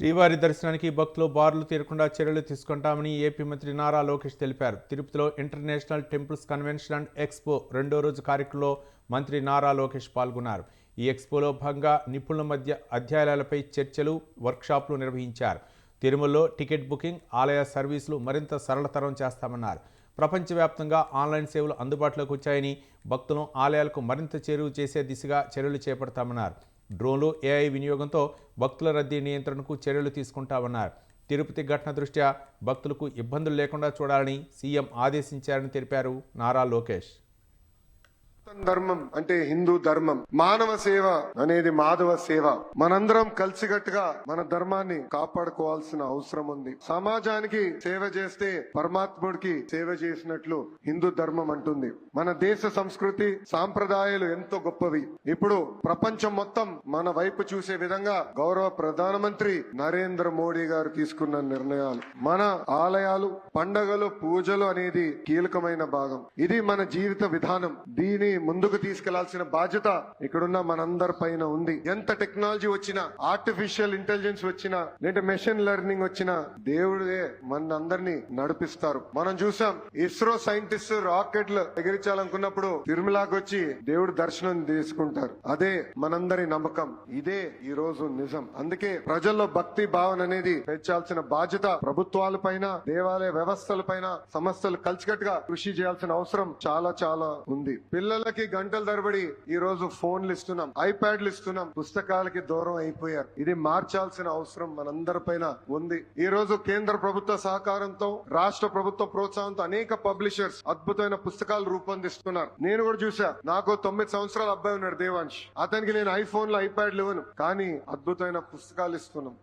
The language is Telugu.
శ్రీవారి దర్శనానికి భక్తులు బారులు తీరకుండా చర్యలు తీసుకుంటామని ఏపీ మంత్రి నారా లోకేష్ తెలిపారు. తిరుపతిలో international temples convention and expo రెండో రోజు కార్యక్రమంలో మంత్రి నారా లోకేష్ పాల్గొన్నారు. ఈ ఎక్స్పోలో భాగంగా నిపుణుల మధ్య అధ్యాయాలపై చర్చలు వర్క్షాప్లు నిర్వహించారు. తిరుమలలో టికెట్ బుకింగ్ ఆలయ సర్వీసులు మరింత సరళతరం చేస్తామన్నారు. ప్రపంచవ్యాప్తంగా ఆన్లైన్ సేవలు అందుబాటులోకి వచ్చాయని భక్తులను ఆలయాలకు మరింత చేరువ చేసే దిశగా చర్యలు చేపడతామన్నారు. డ్రోన్లు ఏఐ వినియోగంతో భక్తుల రద్దీ నియంత్రణకు చర్యలు తీసుకుంటామన్నారు. తిరుపతి ఘటన దృష్ట్యా భక్తులకు ఇబ్బందులు లేకుండా చూడాలని సీఎం ఆదేశించారని తెలిపారు నారా లోకేష్. ధర్మం అంటే హిందూ ధర్మం. మానవ సేవ అనేది మాధవ సేవ. మనందరం కలిసికట్టుగా మన ధర్మాన్ని కాపాడుకోవాల్సిన అవసరం ఉంది. సమాజానికి సేవ చేస్తే పరమాత్ముడికి సేవ చేసినట్లు హిందూ ధర్మం అంటుంది. మన దేశ సంస్కృతి సాంప్రదాయాలు ఎంతో గొప్పవి. ఇప్పుడు ప్రపంచం మొత్తం మన వైపు చూసే విధంగా గౌరవ ప్రధానమంత్రి నరేంద్ర మోడీ గారు తీసుకున్న నిర్ణయాలు. మన ఆలయాలు పండగలు పూజలు అనేది కీలకమైన భాగం. ఇది మన జీవిత విధానం. దీని ముందుకు తీసుకెళ్ళాల్సిన బాధ్యత ఇక్కడున్న మనందరి పైన ఉంది. ఎంత టెక్నాలజీ వచ్చినా ఆర్టిఫిషియల్ ఇంటెలిజెన్స్ వచ్చినా లేదా మెషిన్ లెర్నింగ్ వచ్చినా దేవుడే మన అందరినీ నడిపిస్తారు. మనం చూసాం ఇస్రో సైంటిస్ట్ రాకెట్లు ఎగిరించాలనుకున్నప్పుడు తిరుమలకి వచ్చి దేవుడు దర్శనం తీసుకుంటారు. అదే మనందరి నమ్మకం. ఇదే ఈ రోజు నిజం. అందుకే ప్రజల్లో భక్తి భావన అనేది పెంచాల్సిన బాధ్యత ప్రభుత్వాల పైన దేవాలయ వ్యవస్థల పైన సంస్థలు కలిసికట్టుగా కృషి చేయాల్సిన అవసరం చాలా చాలా ఉంది. పిల్లలకి గంటల తరబడి ఈ రోజు ఫోన్లు ఇస్తున్నాం ఐప్యాడ్లు ఇస్తున్నాం. పుస్తకాలకి దూరం అయిపోయారు. ఇది మార్చాల్సిన అవసరం మనందరి పైన ఉంది. ఈ రోజు కేంద్ర ప్రభుత్వ సహకారంతో రాష్ట్ర ప్రభుత్వ ప్రోత్సాహంతో అనేక పబ్లిషర్స్ అద్భుతమైన పుస్తకాలు రూపొందిస్తున్నారు. నేను కూడా చూసా. నాకు తొమ్మిది సంవత్సరాల అబ్బాయి ఉన్నాడు దేవాంశ్. అతనికి నేను ఐఫోన్లు ఐప్యాడ్లు ఇవ్వను. కానీ అద్భుతమైన పుస్తకాలు ఇస్తున్నాం.